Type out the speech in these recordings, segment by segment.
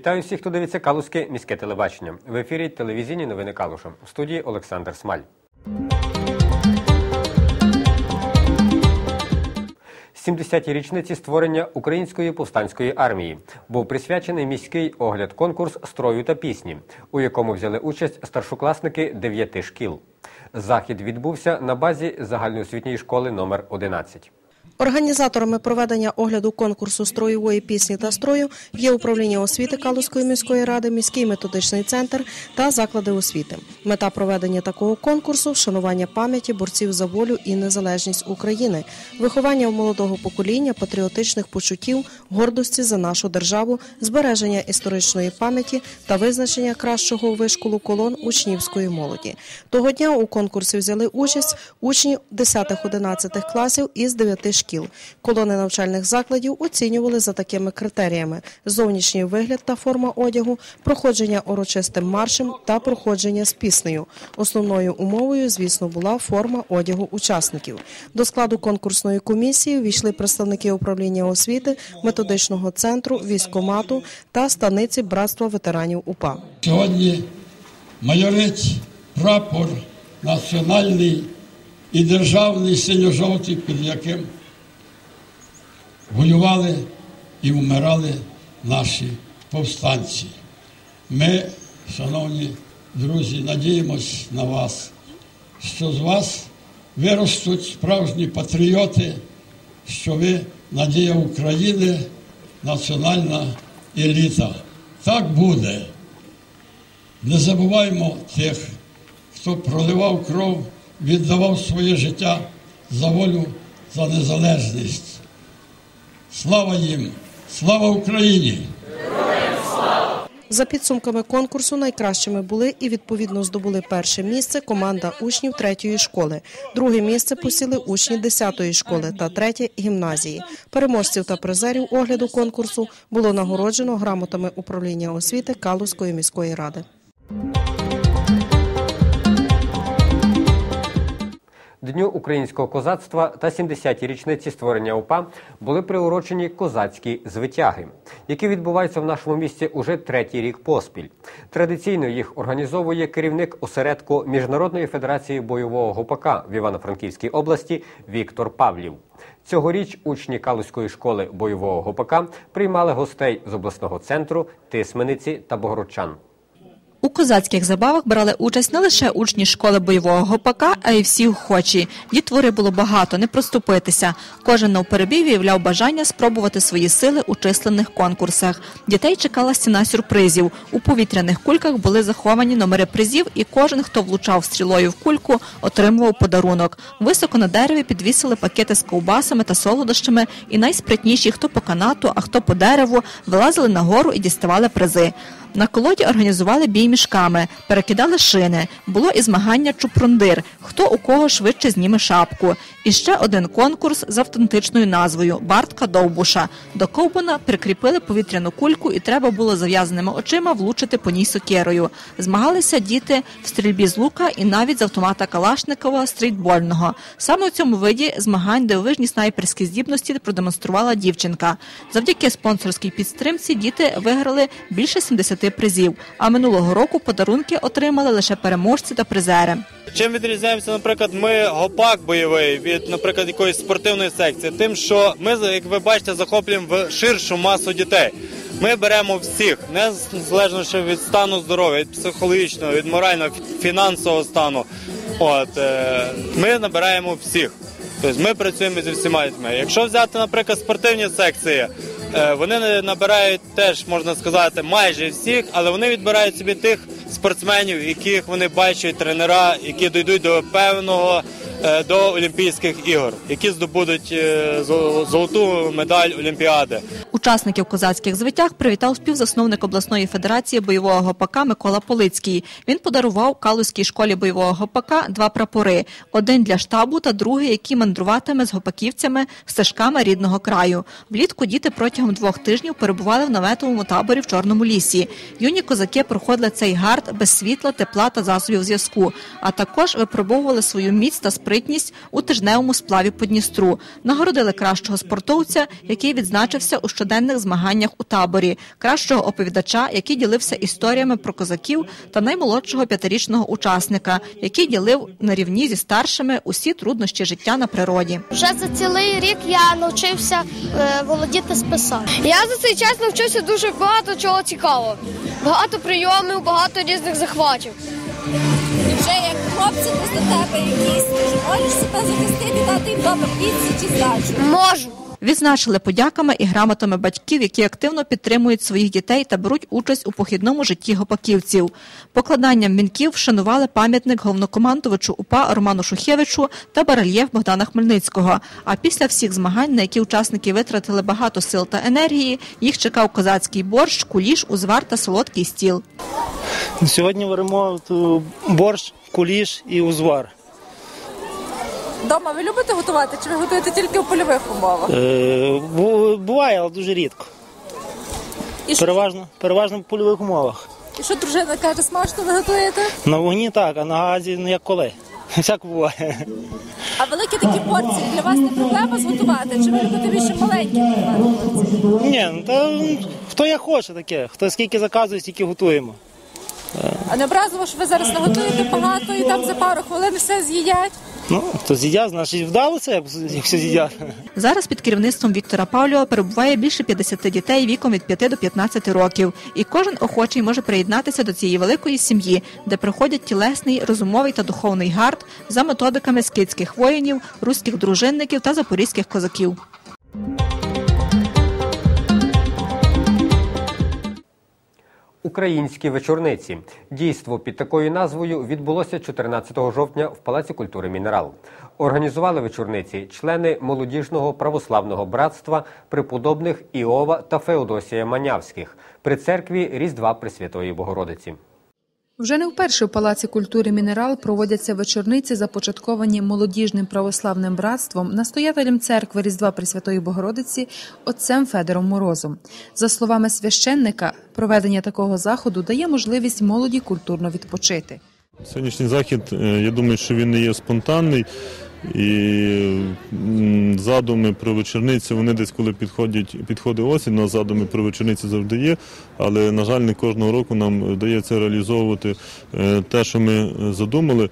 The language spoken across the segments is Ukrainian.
Вітаю всіх, хто дивиться Калузьке міське телебачення. В ефірі телевізійні новини Калуша. В студії Олександр Смаль. 70-ті річниці створення Української повстанської армії був присвячений міський огляд конкурс строю та пісні, у якому взяли участь старшокласники дев'яти шкіл. Захід відбувся на базі загальноосвітньої школи номер 11 Організаторами проведення огляду конкурсу строєвої пісні та строю є управління освіти Калузької міської ради, міський методичний центр та заклади освіти. Мета проведення такого конкурсу вшанування пам'яті борців за волю і незалежність України, виховання у молодого покоління патріотичних почуттів, гордості за нашу державу, збереження історичної пам'яті та визначення кращого вишколу колон учнівської молоді. Того дня у конкурсі взяли участь учні 10-11 класів із 9 шкіл шкіл. Колони навчальних закладів оцінювали за такими критеріями: зовнішній вигляд та форма одягу, проходження урочистим маршем та проходження з піснею. Основною умовою, звісно, була форма одягу учасників. До складу конкурсної комісії війшли представники управління освіти, методичного центру, військомату та станиці братства ветеранів УПА. Сьогодні майорить прапор національний і державний синьо-жовтий, під яким воювали і вмирали наші повстанці. Ми, шановні друзі, надіємось на вас, що з вас виростуть справжні патріоти, що ви надія України, національна еліта. Так буде. Не забуваймо тих, хто проливав кров, віддавав своє життя за волю, за незалежність. Слава їм! Слава Україні! За підсумками конкурсу найкращими були і відповідно здобули перше місце команда учнів третьої школи. Друге місце посіли учні десятої школи та третє гімназії. Переможців та призерів огляду конкурсу було нагороджено грамотами управління освіти Калузької міської ради. Дню українського козацтва та 70-ті річниці створення УПА були приурочені козацькі звитяги, які відбуваються в нашому місті уже третій рік поспіль. Традиційно їх організовує керівник осередку Міжнародної федерації бойового гопака в Івано-Франківській області Віктор Павлів. Цьогоріч учні Калузької школи бойового гопака приймали гостей з обласного центру, Тисмениці та Богородчан. У козацьких забавах брали участь не лише учні школи бойового гопака, а й всі охочі. Дітвори було багато, не проступитися. Кожен навперебій виявляв бажання спробувати свої сили у численних конкурсах. Дітей чекала стіна сюрпризів. У повітряних кульках були заховані номери призів, і кожен, хто влучав стрілою в кульку, отримував подарунок. Високо на дереві підвісили пакети з ковбасами та солодощами, і найспритніші, хто по канату, а хто по дереву, вилазили на гору і діставали призи. На колоді організували бій мішками, перекидали шини. Було і змагання чупрундир, хто у кого швидше зніме шапку. І ще один конкурс з автентичною назвою Бартка Довбуша. До ковбана прикріпили повітряну кульку, і треба було зав'язаними очима влучити по ній сокирою. Змагалися діти в стрільбі з лука і навіть з автомата Калашникова стрітбольного. Саме у цьому виді змагань дивовижні снайперські здібності продемонструвала дівчинка. Завдяки спонсорській підтримці діти виграли більше 70 призів. А минулого року подарунки отримали лише переможці та призери. Чим відрізняємося, наприклад, ми гопак бойовий від, наприклад, якоїсь спортивної секції, тим, що ми, як ви бачите, захоплюємо в ширшу масу дітей. Ми беремо всіх, незалежно від стану здоров'я, від психологічного, від морального, фінансового стану. От е, ми набираємо всіх. Тобто ми працюємо зі всіма дітьми. Якщо взяти, наприклад, спортивні секції, вони набирають теж, можна сказати, майже всіх, але вони відбирають собі тих спортсменів, яких вони бачать, тренера, які дійдуть до певного е, до Олімпійських ігор, які здобудуть е, золоту медаль Олімпіади. Учасників козацьких звитяг привітав співзасновник обласної федерації бойового гопака Микола Полицький. Він подарував Калузькій школі бойового гопака два прапори: один для штабу та другий, який мандруватиме з гопаківцями стежками рідного краю. Влітку діти протягом двох тижнів перебували в наметовому таборі в Чорному лісі. Юні козаки проходили цей гард без світла, тепла та засобів зв'язку, а також випробовували свою міць та спритність спритність у тижневому сплаві по Дністру. Нагородили кращого спортовця, який відзначився у щоденних змаганнях у таборі, кращого оповідача, який ділився історіями про козаків, та наймолодшого п'ятирічного учасника, який ділив на рівні зі старшими усі труднощі життя на природі. Вже за цілий рік я навчився е, володіти списом. Я за цей час навчився дуже багато чого цікавого. Багато прийомів, багато різних захватів. Хлопці до тебе якісь, можеш себе захистити, дати їм добре піці чи здачу. Можу. Відзначили подяками і грамотами батьків, які активно підтримують своїх дітей та беруть участь у похідному житті гопаківців. Покладанням вінків вшанували пам'ятник головнокомандувачу УПА Роману Шухевичу та барельєф Богдана Хмельницького. А після всіх змагань, на які учасники витратили багато сил та енергії, їх чекав козацький борщ, куліш, узвар та солодкий стіл. Сьогодні варимо е, борщ, куліш і узвар. Дома ви любите готувати чи ви готуєте тільки у польових умовах? Е, Буває, але дуже рідко. І що, Переважно, переважно в польових умовах. і що дружина каже, смачно ви готуєте? На вогні так, а на газі ну як коли. Всяк буває. А великі такі порції для вас не проблема зготувати? Чи ви любите більше маленькі? Ні, ну та м, хто як хоче таке, хто скільки заказує, стільки готуємо. А не образливо, що ви зараз наготуєте багато і там за пару хвилин все з'їдять? Ну, то з'їдять, значить вдалося, як все з'їдять. Зараз під керівництвом Віктора Павліва перебуває більше 50 дітей віком від 5 до 15 років, і кожен охочий може приєднатися до цієї великої сім'ї, де проходять тілесний, розумовий та духовний гард за методиками скидських воїнів, руських дружинників та запорізьких козаків. Українські вечорниці. Дійство під такою назвою відбулося 14 жовтня в Палаці культури Мінерал. Організували вечорниці члени молодіжного православного братства преподобних Іова та Феодосія Манявських при церкві Різдва Пресвятої Богородиці. Вже не вперше в Палаці культури Мінерал проводяться вечорниці, започатковані молодіжним православним братством, настоятелем церкви Різдва Пресвятої Богородиці отцем Федором Морозом. За словами священника, проведення такого заходу дає можливість молоді культурно відпочити. Сьогоднішній захід, е, я думаю, що він не є спонтанний. І задуми про вечорниці, вони десь коли підходять, підходить осінь, у нас задуми про вечорниці завжди є, але, на жаль, не кожного року нам вдається реалізовувати е, те, що ми задумали.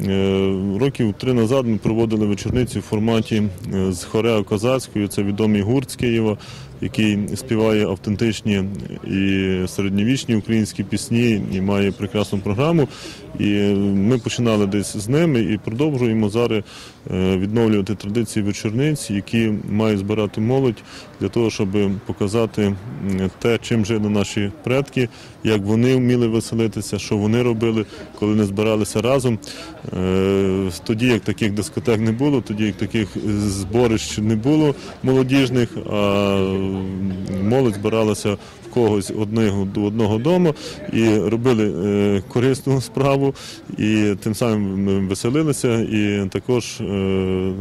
Е, Років три назад ми проводили вечорниці в форматі е, з хорео козацькою. Це відомий гурт з Києва, який співає автентичні і середньовічні українські пісні і має прекрасну програму. І е, ми починали десь з ними і продовжуємо зараз відновлювати традиції вечорниць, які мають збирати молодь для того, щоб показати те, чим жили наші предки, як вони вміли веселитися, що вони робили, коли не збиралися разом. Е, Тоді як таких дискотек не було, тоді як таких зборищ не було молодіжних, а молодь збиралася в когось одного до одного дому і робили е, корисну справу, і тим самим веселилися. І також е,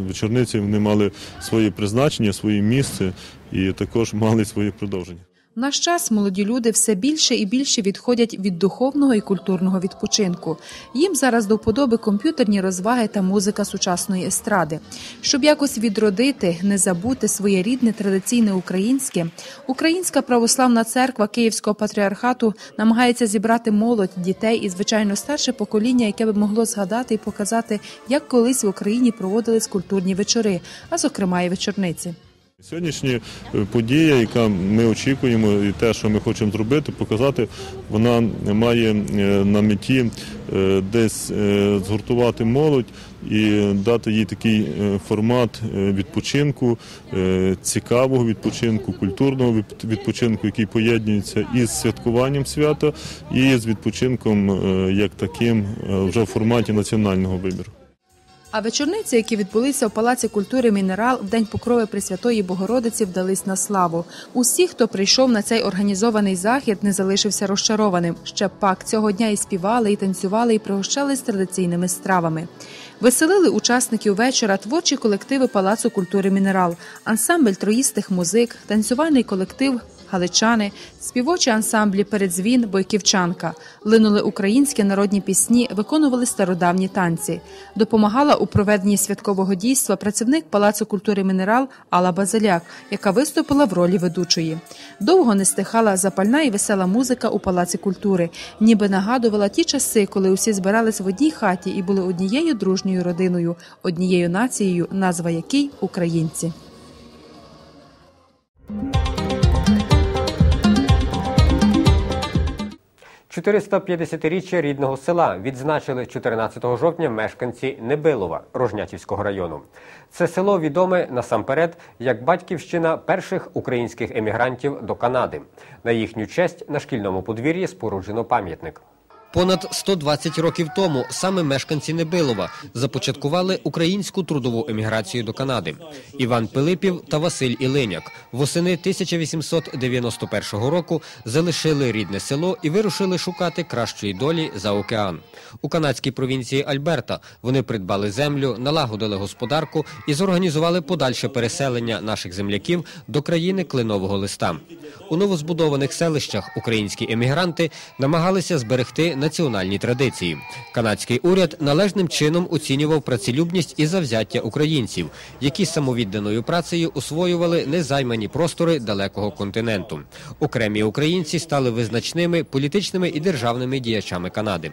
вечорниці вони мали своє призначення, своє місце і також мали своє продовження. Наш час молоді люди все більше і більше відходять від духовного і культурного відпочинку. Їм зараз до вподоби комп'ютерні розваги та музика сучасної естради. Щоб якось відродити, не забути своє рідне традиційне українське, Українська православна церква Київського патріархату намагається зібрати молодь, дітей і, звичайно, старше покоління, яке би могло згадати і показати, як колись в Україні проводились культурні вечори, а зокрема і вечорниці. Сьогоднішня е, подія, яка ми очікуємо, і те, що ми хочемо зробити, показати, вона має е, на меті е, десь згуртувати молодь і дати їй такий формат відпочинку, цікавого відпочинку, культурного відпочинку, який поєднується із святкуванням свята, і з відпочинком як таким вже в форматі національного вибору. А вечорниці, які відбулися в Палаці культури Мінерал в день покрови Пресвятої Богородиці, вдались на славу. Усі, хто прийшов на цей організований захід, не залишився розчарованим. Ще пак цього дня і співали, і танцювали, і пригощались традиційними стравами. Веселили учасників вечора творчі колективи Палацу культури Мінерал, ансамбль троїстих музик, танцювальний колектив галичани, співочі ансамблі Передзвін, Бойківчанка, линули українські народні пісні, виконували стародавні танці. Допомагала у проведенні святкового дійства працівник Палацу культури Мінерал Алла Базиляк, яка виступила в ролі ведучої. Довго не стихала запальна і весела музика у Палаці культури, ніби нагадувала ті часи, коли усі збирались в одній хаті і були однією дружньою родиною, однією нацією, назва якій українці. 450-річчя рідного села відзначили 14 жовтня мешканці Небилова Рожнятівського району. Це село відоме насамперед як батьківщина перших українських емігрантів до Канади. На їхню честь на шкільному подвір'ї споруджено пам'ятник. Понад 120 років тому саме мешканці Небилова започаткували українську трудову еміграцію до Канади. Іван Пилипів та Василь Ілиняк восени 1891 року залишили рідне село і вирушили шукати кращої долі за океан. У канадській провінції Альберта вони придбали землю, налагодили господарку і зорганізували подальше переселення наших земляків до країни кленового листа. У новозбудованих селищах українські емігранти намагалися зберегти національні традиції. Канадський уряд належним чином оцінював працелюбність і завзяття українців, які самовідданою працею освоювали незаймані простори далекого континенту. Окремі українці стали визначними політичними і державними діячами Канади.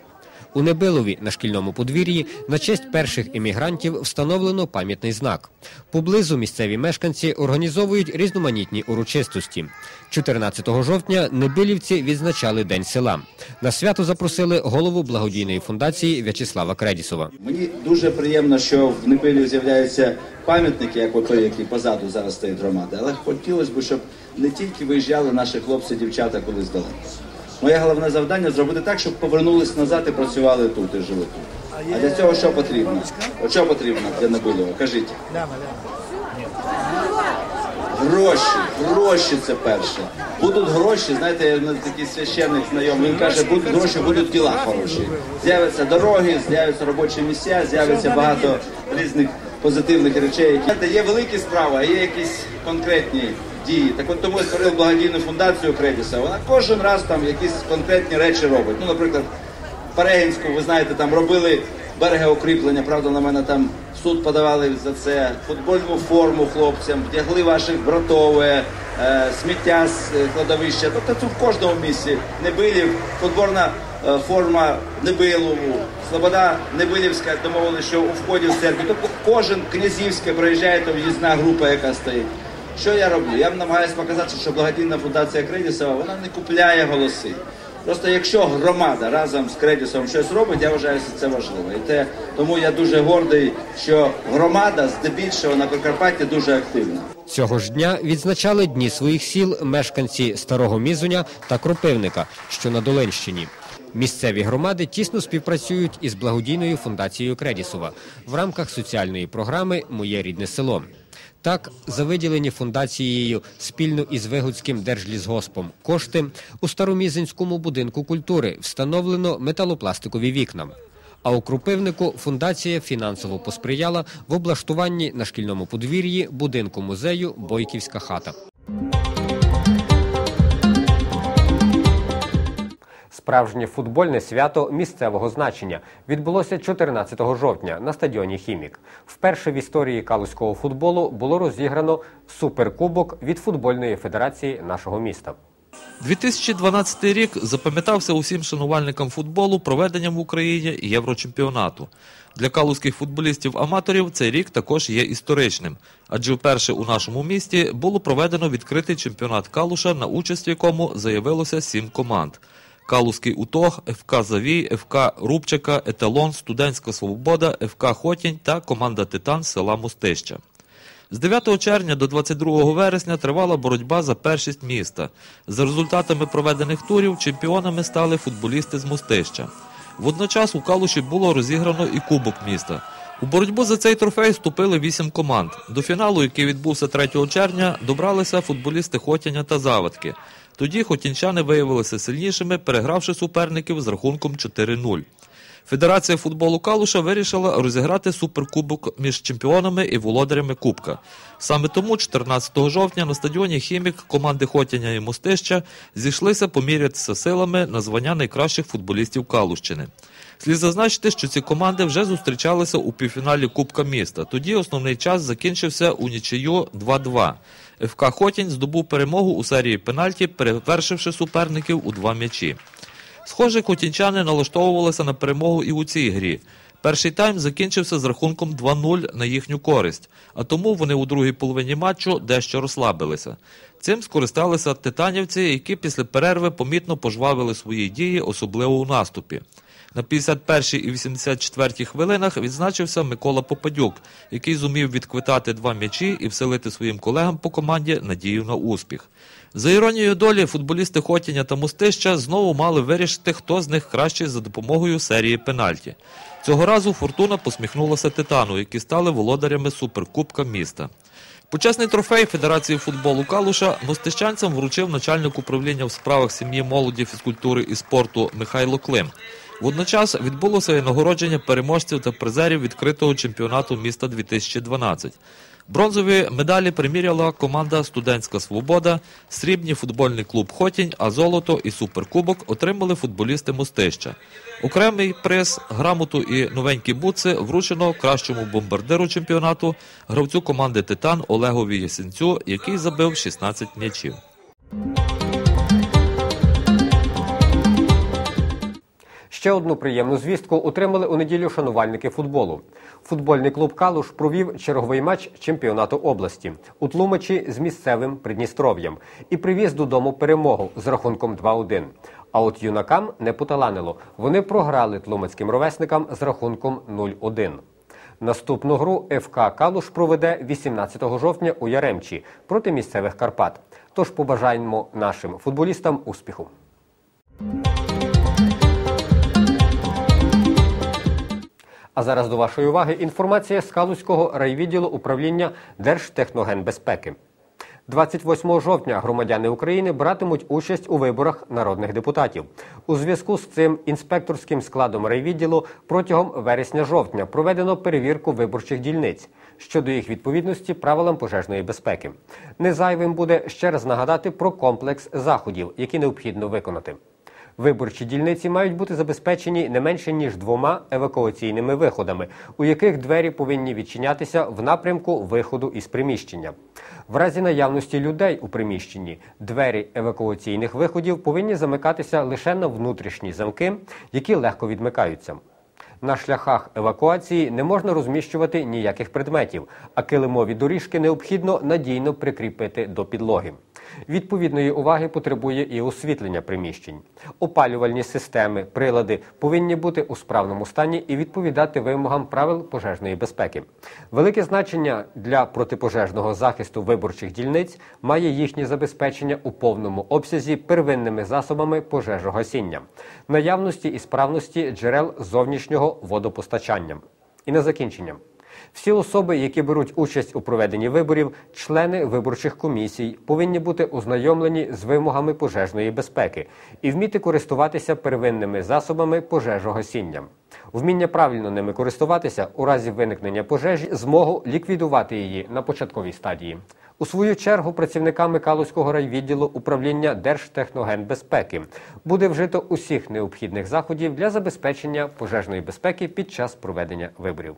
У Небилові на шкільному подвір'ї на честь перших іммігрантів встановлено пам'ятний знак. Поблизу місцеві мешканці організовують різноманітні урочистості. 14 жовтня Небилівці відзначали День села. На свято запросили голову благодійної фундації В'ячеслава Кредісова. Мені дуже приємно, що в Небилі з'являються пам'ятники, як той, який позаду зараз стоїть громада. Але хотілося б, щоб не тільки виїжджали наші хлопці, дівчата колись далеко. Моє головне завдання зробити так, щоб повернулись назад і працювали тут і жили тут. А для цього що потрібно? От що потрібно для Набилова? Кажіть. Гроші, гроші це перше. Будуть гроші, знаєте, я такий священник знайомий, він каже, будуть гроші, будуть діла хороші. З'являться дороги, з'являться робочі місця, з'явиться багато різних позитивних речей. Є великі справи, а є якісь конкретні дії. Так от тому я створив благодійну фундацію Кредіса. Вона кожен раз там якісь конкретні речі робить. Ну, наприклад, Перегінську, ви знаєте, там робили берегоукріплення, правда, на мене там суд подавали за це, футбольну форму хлопцям, вдягли ваших братове, е, сміття з е, кладовища. Тобто це в кожному місці. Небилів, футбольна е, форма Небилову, Слобода Небилівська домовилися, що у вході в церкві. Тобто кожен князівське приїжджає, то в'їзна група, яка стоїть. Що я роблю? Я намагаюся показати, що благодійна фундація Кредісова вона не купляє голоси. Просто якщо громада разом з Кредісом щось робить, я вважаю, що це важливо. І те, тому я дуже гордий, що громада здебільшого на Прикарпатті дуже активна. Цього ж дня відзначали дні своїх сіл мешканці Старого Мізуня та Кропивника, що на Долинщині. Місцеві громади тісно співпрацюють із благодійною фундацією Кредісова в рамках соціальної програми Моє рідне село. Так, за виділені фундацією спільно із Вигуцьким держлісгоспом кошти у Старомізинському будинку культури встановлено металопластикові вікна. А у Крупивнику фундація фінансово посприяла в облаштуванні на шкільному подвір'ї будинку музею Бойківська хата. Справжнє футбольне свято місцевого значення відбулося 14 жовтня на стадіоні Хімік. Вперше в історії калузького футболу було розіграно суперкубок від футбольної федерації нашого міста. 2012 рік запам'ятався усім шанувальникам футболу проведенням в Україні єврочемпіонату. Для калузьких футболістів-аматорів цей рік також є історичним, адже вперше у нашому місті було проведено відкритий чемпіонат Калуша, на участь в якому заявилося сім команд. Калузький Утог, ФК Завій, ФК Рубчика, Еталон, Студентська Свобода, ФК Хотінь та команда Титан села Мостища. З 9 червня до 22 вересня тривала боротьба за першість міста. За результатами проведених турів чемпіонами стали футболісти з Мостища. Водночас у Калуші було розіграно і Кубок міста. У боротьбу за цей трофей вступили вісім команд. До фіналу, який відбувся 3 червня, добралися футболісти Хотяня та Завадки. Тоді хотінчани виявилися сильнішими, перегравши суперників з рахунком 4-0. Федерація футболу Калуша вирішила розіграти суперкубок між чемпіонами і володарями Кубка. Саме тому 14 жовтня на стадіоні Хімік команди Хотяня і Мостища зійшлися помірятися силами на звання найкращих футболістів Калущини. Слід зазначити, що ці команди вже зустрічалися у півфіналі Кубка міста. Тоді основний час закінчився у нічию 2-2. ФК Хотінь здобув перемогу у серії пенальті, перевершивши суперників у два м'ячі. Схоже, хотінчани налаштовувалися на перемогу і у цій грі. Перший тайм закінчився з рахунком 2-0 на їхню користь, а тому вони у другій половині матчу дещо розслабилися. Цим скористалися титанівці, які після перерви помітно пожвавили свої дії, особливо у наступі. На 51-й і 84 хвилинах відзначився Микола Попадюк, який зумів відквитати два м'ячі і вселити своїм колегам по команді надію на успіх. За іронією долі, футболісти Хотіня та Мостища знову мали вирішити, хто з них кращий за допомогою серії пенальті. Цього разу фортуна посміхнулася Титану, які стали володарями суперкубка міста. Почесний трофей Федерації футболу Калуша мостищанцям вручив начальник управління в справах сім'ї, молоді, фізкультури і спорту Михайло Клим. Водночас відбулося і нагородження переможців та призерів відкритого чемпіонату міста 2012. Бронзові медалі приміряла команда Студентська Свобода, срібні футбольний клуб Хотінь, а золото і суперкубок отримали футболісти Мостища. Окремий приз, грамоту і новенькі буци вручено кращому бомбардиру чемпіонату, гравцю команди Титан Олегові Ясенцю, який забив 16 м'ячів. Ще одну приємну звістку отримали у неділю шанувальники футболу. Футбольний клуб Калуш провів черговий матч чемпіонату області у Тлумачі з місцевим Придністров'ям і привіз додому перемогу з рахунком 2-1. А от юнакам не поталанило. Вони програли тлумацьким ровесникам з рахунком 0-1. Наступну гру ФК Калуш проведе 18 жовтня у Яремчі проти місцевих Карпат. Тож побажаємо нашим футболістам успіху. А зараз до вашої уваги інформація з Калузького райвідділу управління Держтехногенбезпеки. 28 жовтня громадяни України братимуть участь у виборах народних депутатів. У зв'язку з цим інспекторським складом райвідділу протягом вересня-жовтня проведено перевірку виборчих дільниць щодо їх відповідності правилам пожежної безпеки. Незайвим буде ще раз нагадати про комплекс заходів, які необхідно виконати. Виборчі дільниці мають бути забезпечені не менше ніж двома евакуаційними виходами, у яких двері повинні відчинятися в напрямку виходу із приміщення. В разі наявності людей у приміщенні двері евакуаційних виходів повинні замикатися лише на внутрішні замки, які легко відмикаються. На шляхах евакуації не можна розміщувати ніяких предметів, а килимові доріжки необхідно надійно прикріпити до підлоги. Відповідної уваги потребує і освітлення приміщень. Опалювальні системи, прилади повинні бути у справному стані і відповідати вимогам правил пожежної безпеки. Велике значення для протипожежного захисту виборчих дільниць має їхнє забезпечення у повному обсязі первинними засобами пожежогасіння, наявності і справності джерел зовнішнього водопостачання. І на закінчення. Всі особи, які беруть участь у проведенні виборів, члени виборчих комісій, повинні бути ознайомлені з вимогами пожежної безпеки і вміти користуватися первинними засобами пожежогасіння. Вміння правильно ними користуватися у разі виникнення пожежі змогу ліквідувати її на початковій стадії. У свою чергу працівниками Калузького райвідділу управління Держтехногенбезпеки буде вжито усіх необхідних заходів для забезпечення пожежної безпеки під час проведення виборів.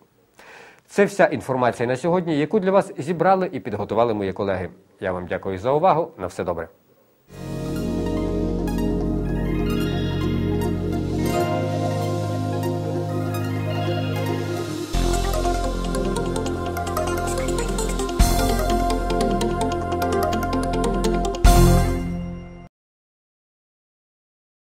Це вся інформація на сьогодні, яку для вас зібрали і підготували мої колеги. Я вам дякую за увагу. На все добре.